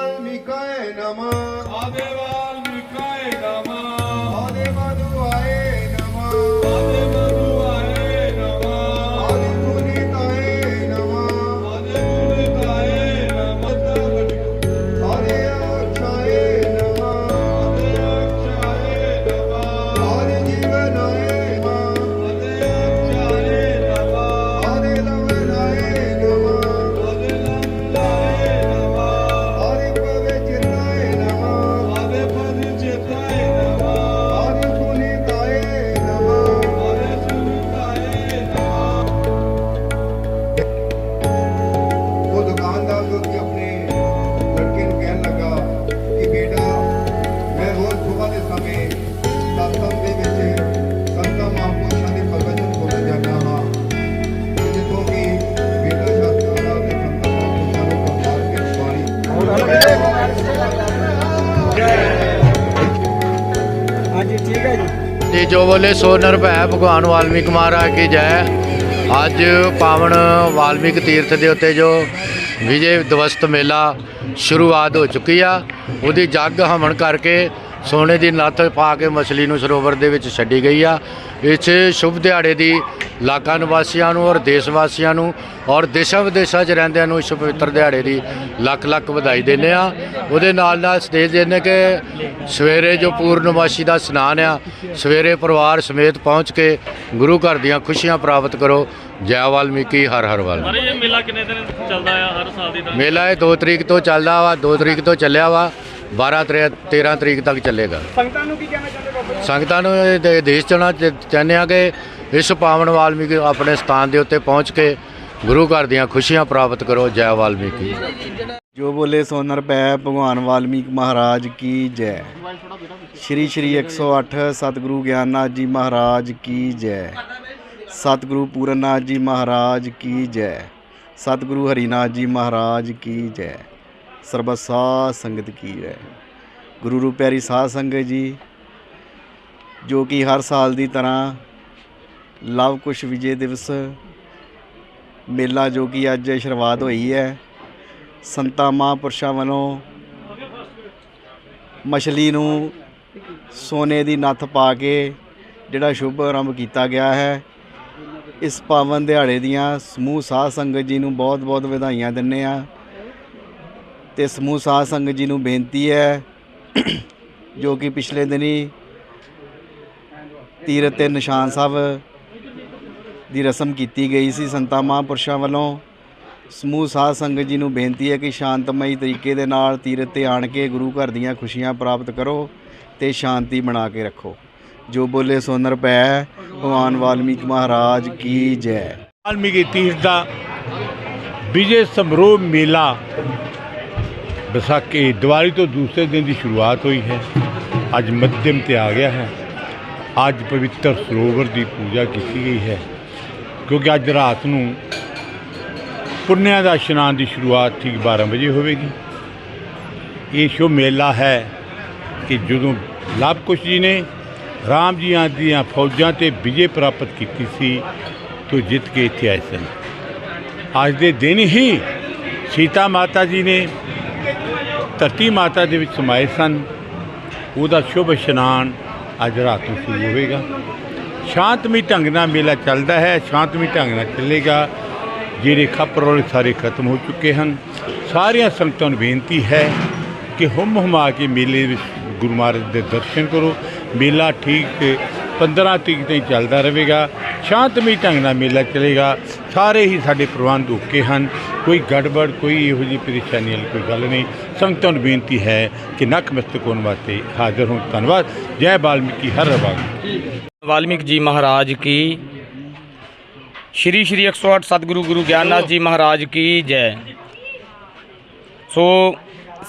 वाल्मीकाय नमः ਜੋ ਬੋਲੇ ਸੋ ਨਿਰਭੈ ਭਗਵਾਨ ਵਾਲਮੀਕ ਮਹਾਰਾਜ ਕੀ ਜੈ। ਅੱਜ ਪਾਵਨ ਵਾਲਮੀਕ ਤੀਰਥ ਦੇ ਉੱਤੇ ਜੋ ਵਿਜੇ ਦਿਵਸਤ ਮੇਲਾ ਸ਼ੁਰੂਆਤ ਹੋ ਚੁੱਕੀ ਆ, ਉਹਦੀ ਜੱਗ ਹਵਨ ਕਰਕੇ ਸੋਨੇ ਦੀ ਨੱਥ ਪਾ ਕੇ ਮਛਲੀ ਨੂੰ ਸਰੋਵਰ ਦੇ ਵਿੱਚ ਛੱਡੀ ਗਈ ਆ। ਇਸ ਸ਼ੁਭ ਦਿਹਾੜੇ ਦੀ ਇਲਾਕਾ ਨਿਵਾਸੀਆਂ ਨੂੰ ਔਰ ਦੇਸ਼ ਵਾਸੀਆਂ ਨੂੰ ਔਰ ਦੇਸ਼ਾਂ ਵਿਦੇਸ਼ਾਂ 'ਚ ਰਹਿੰਦਿਆਂ ਨੂੰ ਇਸ ਪਵਿੱਤਰ ਦਿਹਾੜੇ ਦੀ ਲੱਖ ਲੱਖ ਵਧਾਈ ਦਿੰਦੇ ਆ ਉਹਦੇ ਨਾਲ ਨਾਲ ਸਟੇਜ ਦਿੰਦੇ ਕਿ ਸਵੇਰੇ ਜੋ ਪੂਰਨਮਾਸ਼ੀ ਦਾ ਇਸ਼ਨਾਨ ਆ ਸਵੇਰੇ ਪਰਿਵਾਰ ਸਮੇਤ ਪਹੁੰਚ ਕੇ ਗੁਰੂ ਘਰ ਦੀਆਂ ਖੁਸ਼ੀਆਂ ਪ੍ਰਾਪਤ ਕਰੋ। ਜੈ ਵਾਲਮੀਕੀ ਹਰ ਹਰ ਵਾਲ ਮਾਰੇ ਇਹ ਮੇਲਾ ਕਿੰਨੇ ਦਿਨ ਚੱਲਦਾ ਆ ਹਰ ਸਾਲ ਦੀ ਤਰ੍ਹਾਂ? ਮੇਲਾ ਇਹ 2 ਤਰੀਕ ਤੋਂ ਚੱਲਦਾ ਵਾ 2 ਤਰੀਕ ਤੋਂ ਚੱਲਿਆ ਵਾ। 12 ਤਰੇ- 13 ਤਰੀਕ ਤੱਕ ਚੱਲੇਗਾ। ਸੰਗਤਾਂ ਨੂੰ ਕੀ ਕਹਿਣਾ ਚਾਹੁੰਦੇ ਬਾਬਾ ਜੀ? ਸੰਗਤਾਂ ਨੂੰ ਇਹ ਦੇ- ਦੇਸ਼ ਚਾਹਣਾ ਚਾਹੁੰਦੇ ਆ ਕਿ ਇਸ ਪਾਵਨ ਵਾਲਮੀਕੀ ਆਪਣੇ ਸਥਾਨ ਦੇ ਉੱਤੇ ਪਹੁੰਚ ਕੇ ਗੁਰੂ ਘਰ ਦੀਆਂ ਖੁਸ਼ੀਆਂ ਪ੍ਰਾਪਤ ਕਰੋ ਜੈ ਵਾਲਮੀਕੀ। ਜੋ ਬੋਲੇ ਸੋ ਨਿਰਭੈ ਭਗਵਾਨ ਵਾਲਮੀਕ ਮਹਾਰਾਜ ਕੀ ਜੈ। ਸ਼੍ਰੀ ਸ਼੍ਰੀ 108 ਸਤਿਗੁਰੂ ਗਿਆਨਨਾਥ ਜੀ ਮਹਾਰਾਜ ਕੀ ਜੈ। ਸਤਿਗੁਰੂ ਪੂਰਨਨਾਥ ਜੀ ਮਹਾਰਾਜ ਕੀ ਜੈ। ਸਤਿਗੁਰੂ ਹਰੀਨਾਥ ਜੀ ਮਹਾਰਾਜ ਕੀ ਜੈ। ਸਰਬਤ ਸਾਧ ਸੰਗਤ ਕੀ ਹੈ ਗੁਰੂ ਰੂਪ ਪਿਆਰੀ ਸਾਧ ਸੰਗਤ ਜੀ, ਜੋ ਕਿ ਹਰ ਸਾਲ ਦੀ ਤਰ੍ਹਾਂ ਲਵ ਕੁਸ਼ ਵਿਜੇ ਦਿਵਸ ਮੇਲਾ ਜੋ ਕਿ ਅੱਜ ਸ਼ੁਰੂਆਤ ਹੋਈ ਹੈ, ਸੰਤਾਂ ਮਹਾਂਪੁਰਸ਼ਾਂ ਵੱਲੋਂ ਮਛਲੀ ਨੂੰ ਸੋਨੇ ਦੀ ਨੱਥ ਪਾ ਕੇ ਜਿਹੜਾ ਸ਼ੁਭ ਆਰੰਭ ਕੀਤਾ ਗਿਆ ਹੈ, ਇਸ ਪਾਵਨ ਦਿਹਾੜੇ ਦੀਆਂ ਸਮੂਹ ਸਾਧ ਸੰਗਤ ਜੀ ਨੂੰ ਬਹੁਤ-ਬਹੁਤ ਵਧਾਈਆਂ ਦਿੰਨੇ ਆ ਤੇ ਸਮੂਹ ਸਾਧ ਸੰਗਤ ਜੀ ਨੂੰ ਬੇਨਤੀ ਹੈ ਜੋ ਕਿ ਪਿਛਲੇ ਦਿਨੀ ਤੀਰਥ ਤੇ ਨਿਸ਼ਾਨ ਸਾਹਿਬ ਦੀ ਰਸਮ ਕੀਤੀ ਗਈ ਸੀ ਸੰਤਾਂ ਮਹਾਂਪੁਰਸ਼ਾਂ ਵੱਲੋਂ, ਸਮੂਹ ਸਾਧ ਸੰਗਤ ਜੀ ਨੂੰ ਬੇਨਤੀ ਹੈ ਕਿ ਸ਼ਾਂਤਮਈ ਤਰੀਕੇ ਦੇ ਨਾਲ ਤੀਰਥ ਤੇ ਆਣ ਕੇ ਗੁਰੂ ਘਰ ਦੀਆਂ ਖੁਸ਼ੀਆਂ ਪ੍ਰਾਪਤ ਕਰੋ ਤੇ ਸ਼ਾਂਤੀ ਬਣਾ ਕੇ ਰੱਖੋ। ਜੋ ਬੋਲੇ ਸੋ ਪੈ, ਭਗਵਾਨ ਵਾਲਮੀਕ ਮਹਾਰਾਜ ਕੀ ਜੈ। ਵਾਲਮੀਕੀ ਤੀਰਥ ਦਾ ਵਿਜੇ ਸਮਾਰੋਹ ਮੇਲਾ ਵਿਸਾਖੀ ਦੀਵਾਲੀ ਤੋਂ ਦੂਸਰੇ ਦਿਨ ਦੀ ਸ਼ੁਰੂਆਤ ਹੋਈ ਹੈ। ਅੱਜ ਮੱਧਮ ਤੇ ਆ ਗਿਆ ਹੈ। ਅੱਜ ਪਵਿੱਤਰ ਸਰੋਵਰ ਦੀ ਪੂਜਾ ਕੀਤੀ ਗਈ ਹੈ। ਕਿਉਂਕਿ ਅੱਜ ਰਾਤ ਨੂੰ ਪੁੰਨਿਆਂ ਦਾ ਇਸ਼ਨਾਨ ਦੀ ਸ਼ੁਰੂਆਤ ਠੀਕ 12 ਵਜੇ ਹੋਵੇਗੀ। ਇਹ ਸ਼ੁਭ ਮੇਲਾ ਹੈ ਕਿ ਜਦੋਂ ਲਵ ਕੁਸ਼ ਜੀ ਨੇ ਰਾਮ ਜੀ ਦੀਆਂ ਫੌਜਾਂ ਤੇ ਵਿਜੇ ਪ੍ਰਾਪਤ ਕੀਤੀ ਸੀ, ਤੋਂ ਜਿੱਤ ਕੇ ਇੱਥੇ ਆਏ ਸਨ। ਅੱਜ ਦੇ ਦਿਨ ਹੀ ਸੀਤਾ ਮਾਤਾ ਜੀ ਨੇ ਧਰਤੀ ਮਾਤਾ ਦੇ ਵਿੱਚ ਸਮਾਏ ਸਨ। ਉਹਦਾ ਸ਼ੁਭ ਇਸ਼ਨਾਨ ਅੱਜ ਰਾਤ ਨੂੰ ਸ਼ੁਰੂ ਹੋਵੇਗਾ। ਸ਼ਾਂਤਮਈ ਢੰਗ ਨਾਲ ਮੇਲਾ ਚੱਲਦਾ ਹੈ। ਸ਼ਾਂਤਮਈ ਢੰਗ ਨਾਲ ਚੱਲੇਗਾ। ਜਿਹੜੇ ਖੱਪਰੋਲੇ ਸਾਰੇ ਖਤਮ ਹੋ ਚੁੱਕੇ ਹਨ। ਸਾਰੀਆਂ ਸੰਗਤਾਂ ਨੂੰ ਬੇਨਤੀ ਹੈ ਕਿ ਹੁਮ ਹੁਮਾ ਕੇ ਮੇਲੇ ਵਿੱਚ ਗੁਰੂ ਮਹਾਰਾਜ ਦੇ ਦਰਸ਼ਨ ਕਰੋ। ਮੇਲਾ ਠੀਕ 15 ਤਰੀਕ ਤਾਈਂ ਚੱਲਦਾ ਰਹੇਗਾ ਸ਼ਾਂਤਮਈ ਢੰਗ ਨਾਲ ਮੇਲਾ ਚੱਲੇਗਾ। ਸਾਰੇ ਹੀ ਸਾਡੇ ਪ੍ਰਬੰਧ ਓਕੇ ਹਨ। ਕੋਈ ਗੜਬੜ, ਕੋਈ ਇਹੋ ਜਿਹੀ ਪਰੇਸ਼ਾਨੀ ਵਾਲੀ ਕੋਈ ਗੱਲ ਨਹੀਂ। ਸੰਗਤਾਂ ਨੂੰ ਬੇਨਤੀ ਹੈ ਕਿ ਨਕਮਸਤਕ ਹੋਣ ਵਾਸਤੇ ਹਾਜ਼ਰ ਹੋਣ। ਧੰਨਵਾਦ। ਜੈ ਬਾਲਮੀਕੀ ਹਰ ਰਵਾਗ ਵਾਲਮੀਕ ਜੀ ਮਹਾਰਾਜ ਕੀ। ਸ਼੍ਰੀ ਸ਼੍ਰੀ 108 ਸਤਿਗੁਰੂ ਗੁਰੂ ਗਿਆਨਨਾਥ ਜੀ ਮਹਾਰਾਜ ਕੀ ਜੈ। ਸੋ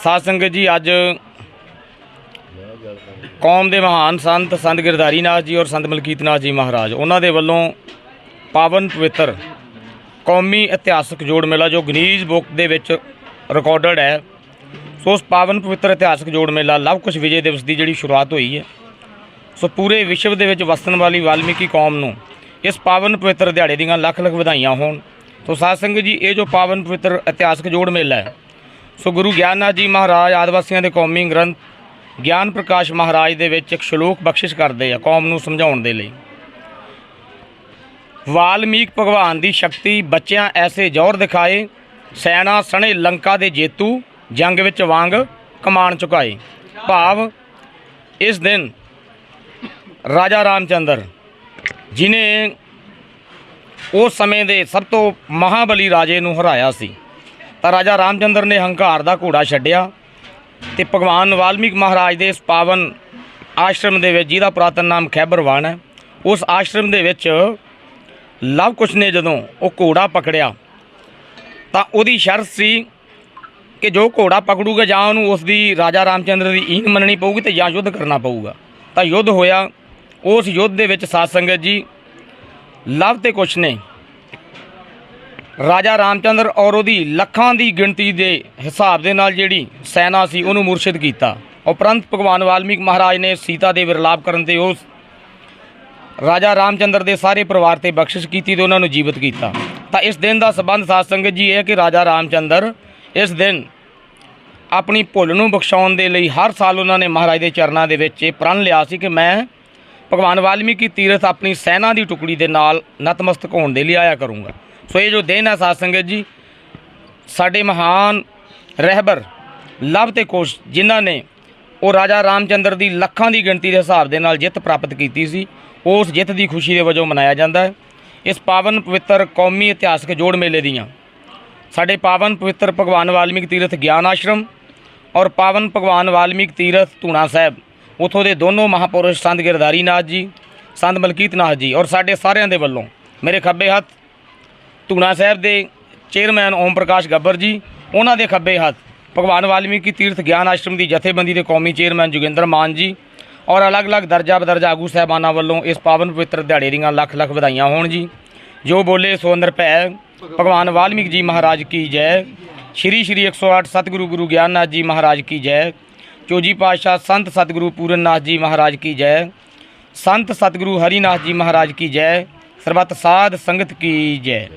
ਸਾਧ ਸੰਗਤ ਜੀ, ਅੱਜ ਕੌਮ ਦੇ ਮਹਾਨ ਸੰਤ ਸੰਤ ਗਿਰਧਾਰੀ ਨਾਥ ਜੀ ਔਰ ਸੰਤ ਮਲਕੀਤ ਨਾਥ ਜੀ ਮਹਾਰਾਜ। ਉਹਨਾਂ ਦੇ ਵੱਲੋਂ ਪਾਵਨ ਪਵਿੱਤਰ ਕੌਮੀ ਇਤਿਹਾਸਕ ਜੋੜ ਮੇਲਾ, ਜੋ ਗਨੀਜ਼ ਬੁੱਕ ਦੇ ਵਿੱਚ ਰਿਕਾਰਡਡ ਹੈ। ਸੋ ਉਸ ਪਾਵਨ ਪਵਿੱਤਰ ਇਤਿਹਾਸਕ ਜੋੜ ਮੇਲਾ ਲਵ ਕੁਸ਼ ਵਿਜੇ ਦਿਵਸ ਦੀ ਜਿਹੜੀ ਸ਼ੁਰੂਆਤ ਹੋਈ ਹੈ। ਸੋ ਪੂਰੇ ਵਿਸ਼ਵ ਦੇ ਵਿੱਚ ਵਸਣ ਵਾਲੀ ਵਾਲਮੀਕੀ ਕੌਮ ਨੂੰ ਇਸ ਪਾਵਨ ਪਵਿੱਤਰ ਦਿਹਾੜੇ ਦੀਆਂ ਲੱਖ ਲੱਖ ਵਧਾਈਆਂ ਹੋਣ। ਸੋ ਸਾਧ ਸੰਗਤ ਜੀ, ਇਹ ਜੋ ਪਾਵਨ ਪਵਿੱਤਰ ਇਤਿਹਾਸਕ ਜੋੜ ਮੇਲਾ ਹੈ, ਸੋ ਗੁਰੂ ਗਿਆਨਨਾਥ ਜੀ ਮਹਾਰਾਜ ਆਦਿਵਾਸੀਆਂ ਦੇ ਕੌਮੀ ਗ੍ਰੰਥ ਗਿਆਨ ਪ੍ਰਕਾਸ਼ ਮਹਾਰਾਜ ਦੇ ਵਿੱਚ ਇੱਕ ਸ਼ਲੋਕ ਬਖਸ਼ਿਸ਼ ਕਰਦੇ ਆ ਕੌਮ ਨੂੰ ਸਮਝਾਉਣ ਦੇ ਲਈ। ਵਾਲਮੀਕ ਭਗਵਾਨ ਦੀ ਸ਼ਕਤੀ ਬੱਚਿਆਂ ਐਸੇ ਜ਼ੋਰ ਦਿਖਾਏ, ਸੈਨਾ ਸਣੇ ਲੰਕਾ ਦੇ ਜੇਤੂ ਜੰਗ ਵਿੱਚ ਵਾਂਗ ਕਮਾਨ ਚੁਕਾਏ। ਭਾਵ, ਇਸ ਦਿਨ ਰਾਜਾ ਰਾਮਚੰਦਰ, ਜਿਨੇ ਉਸ ਸਮੇਂ ਦੇ ਸਭ ਤੋਂ ਮਹਾਬਲੀ ਰਾਜੇ ਨੂੰ ਹਰਾਇਆ ਸੀ, ਤਾਂ ਰਾਜਾ ਰਾਮਚੰਦਰ ਨੇ ਹੰਕਾਰ ਦਾ ਘੋੜਾ ਛੱਡਿਆ ਤੇ ਭਗਵਾਨ ਵਾਲਮੀਕ ਮਹਾਰਾਜ ਦੇ ਇਸ ਪਾਵਨ ਆਸ਼ਰਮ ਦੇ ਵਿੱਚ, ਜਿਹਦਾ ਪੁਰਾਤਨ ਨਾਮ ਖੈਬਰਵਾਨ ਹੈ, ਉਸ ਆਸ਼ਰਮ ਦੇ ਵਿੱਚ ਲਵ ਕੁਛ ਨੇ ਜਦੋਂ ਉਹ ਘੋੜਾ ਪਕੜਿਆ, ਤਾਂ ਉਹਦੀ ਸ਼ਰਤ ਸੀ ਕਿ ਜੋ ਘੋੜਾ ਪਕੜੂਗਾ ਜਾਂ ਉਹਨੂੰ ਉਸ ਦੀ ਰਾਜਾ ਰਾਮਚੰਦਰ ਦੀ ਈਨ ਮੰਨਣੀ ਪਊਗੀ ਤੇ ਜਾਂ ਯੁੱਧ ਕਰਨਾ ਪਊਗਾ। ਤਾਂ ਯੁੱਧ ਹੋਇਆ, ਉਸ ਯੁੱਧ ਦੇ ਵਿੱਚ ਸਾਧ ਸੰਗਤ ਜੀ ਲਵ ਤੇ ਕੁਛ ਨੇ ਰਾਜਾ ਰਾਮਚੰਦਰ ਔਰ ਉਹਦੀ ਲੱਖਾਂ ਦੀ ਗਿਣਤੀ ਦੇ ਹਿਸਾਬ ਦੇ ਨਾਲ ਜਿਹੜੀ ਸੈਨਾ ਸੀ, ਉਹਨੂੰ ਮੁਰਸ਼ਿਦ ਕੀਤਾ। ਉਪਰੰਤ ਭਗਵਾਨ ਵਾਲਮੀਕ ਮਹਾਰਾਜ ਨੇ ਸੀਤਾ ਦੇ ਵਿਰਲਾਪ ਕਰਨ ਤੇ ਉਸ ਰਾਜਾ ਰਾਮਚੰਦਰ ਦੇ ਸਾਰੇ ਪਰਿਵਾਰ ਤੇ ਬਖਸ਼ਿਸ਼ ਕੀਤੀ ਤੇ ਉਹਨਾਂ ਨੂੰ ਜੀਵਤ ਕੀਤਾ। ਤਾਂ ਇਸ ਦਿਨ ਦਾ ਸਬੰਧ ਸਾਧ ਸੰਗਤ ਜੀ ਇਹ ਹੈ ਕਿ ਰਾਜਾ ਰਾਮਚੰਦਰ ਇਸ ਦਿਨ ਆਪਣੀ ਭੁੱਲ ਨੂੰ ਬਖਸ਼ਾਉਣ ਦੇ ਲਈ ਹਰ ਸਾਲ ਉਹਨਾਂ ਨੇ ਮਹਾਰਾਜ ਦੇ ਚਰਨਾਂ ਦੇ ਵਿੱਚ ਇਹ ਪ੍ਰਣ ਲਿਆ ਸੀ ਕਿ ਮੈਂ ਭਗਵਾਨ ਵਾਲਮੀਕੀ ਤੀਰਥ ਆਪਣੀ ਸੈਨਾ ਦੀ ਟੁਕੜੀ ਦੇ ਨਾਲ ਨਤਮਸਤਕ ਹੋਣ ਦੇ ਲਈ ਆਇਆ ਕਰੂੰਗਾ। ਸੋ ਇਹ ਜੋ ਦਿਨ ਹੈ ਸਾਧ ਸੰਗਤ ਜੀ, ਸਾਡੇ ਮਹਾਨ ਰਹਿਬਰ ਲਵ ਤੇ ਕੋਸ਼ ਜਿਨ੍ਹਾਂ ਨੇ ਉਹ ਰਾਜਾ ਰਾਮਚੰਦਰ ਦੀ ਲੱਖਾਂ ਦੀ ਗਿਣਤੀ ਦੇ ਹਿਸਾਬ ਦੇ ਨਾਲ ਜਿੱਤ ਪ੍ਰਾਪਤ ਕੀਤੀ ਸੀ, ਉਸ ਜਿੱਤ ਦੀ ਖੁਸ਼ੀ ਦੇ ਵਜੋਂ ਮਨਾਇਆ ਜਾਂਦਾ ਹੈ। ਇਸ ਪਾਵਨ ਪਵਿੱਤਰ ਕੌਮੀ ਇਤਿਹਾਸਕ ਜੋੜ ਮੇਲੇ ਦੀਆਂ ਸਾਡੇ ਪਾਵਨ ਪਵਿੱਤਰ ਭਗਵਾਨ ਵਾਲਮੀਕ ਤੀਰਥ ਗਿਆਨ ਆਸ਼ਰਮ ਔਰ ਪਾਵਨ ਭਗਵਾਨ ਵਾਲਮੀਕ ਤੀਰਥ ਧੂਣਾ ਸਾਹਿਬ, ਉਥੋਂ ਦੇ ਦੋਨੋਂ ਮਹਾਪੁਰਸ਼ ਸੰਤ ਗਿਰਦਾਰੀ ਨਾਥ ਜੀ, ਸੰਤ ਮਲਕੀਤ ਨਾਥ ਜੀ ਔਰ ਸਾਡੇ ਸਾਰਿਆਂ ਦੇ ਵੱਲੋਂ ਮੇਰੇ ਖੱਬੇ ਹੱਥ ਧੂਣਾ ਸਾਹਿਬ ਦੇ ਚੇਅਰਮੈਨ ਓਮ ਪ੍ਰਕਾਸ਼ ਗੱਬਰ ਜੀ, ਉਹਨਾਂ ਦੇ ਖੱਬੇ ਹੱਥ ਭਗਵਾਨ ਵਾਲਮੀਕੀ ਤੀਰਥ ਗਿਆਨ ਆਸ਼ਰਮ ਦੀ ਜਥੇਬੰਦੀ ਦੇ ਕੌਮੀ ਚੇਅਰਮੈਨ ਜੋਗਿੰਦਰ ਮਾਨ ਜੀ ਔਰ ਅਲੱਗ-ਅਲੱਗ ਦਰਜਾ ਬਦਰਜਾ ਆਗੂ ਸਾਹਿਬਾਨਾਂ ਵੱਲੋਂ ਇਸ ਪਾਵਨ ਪਵਿੱਤਰ ਦਿਹਾੜੇ ਦੀਆਂ ਲੱਖ-ਲੱਖ ਵਧਾਈਆਂ ਹੋਣ ਜੀ। ਜੋ ਬੋਲੇ ਸੋ ਅੰਦਰ ਭੈ ਭਗਵਾਨ ਵਾਲਮੀਕ ਜੀ ਮਹਾਰਾਜ ਕੀ ਜੈ। ਸ਼੍ਰੀ ਸ਼੍ਰੀ 108 ਸਤਿਗੁਰੂ ਗੁਰੂ ਗਿਆਨਨਾਥ ਜੀ ਮਹਾਰਾਜ ਕੀ ਜੈ। ਚੋਜੀ ਪਾਤਸ਼ਾਹ ਸੰਤ ਸਤਿਗੁਰੂ ਪੂਰਨਨਾਥ ਜੀ ਮਹਾਰਾਜ ਕੀ ਜੈ। ਸੰਤ ਸਤਿਗੁਰੂ ਹਰੀਨਾਥ ਜੀ ਮਹਾਰਾਜ ਕੀ ਜੈ। ਸਰਬੱਤ ਸਾਧ ਸੰਗਤ ਕੀ ਜੈ।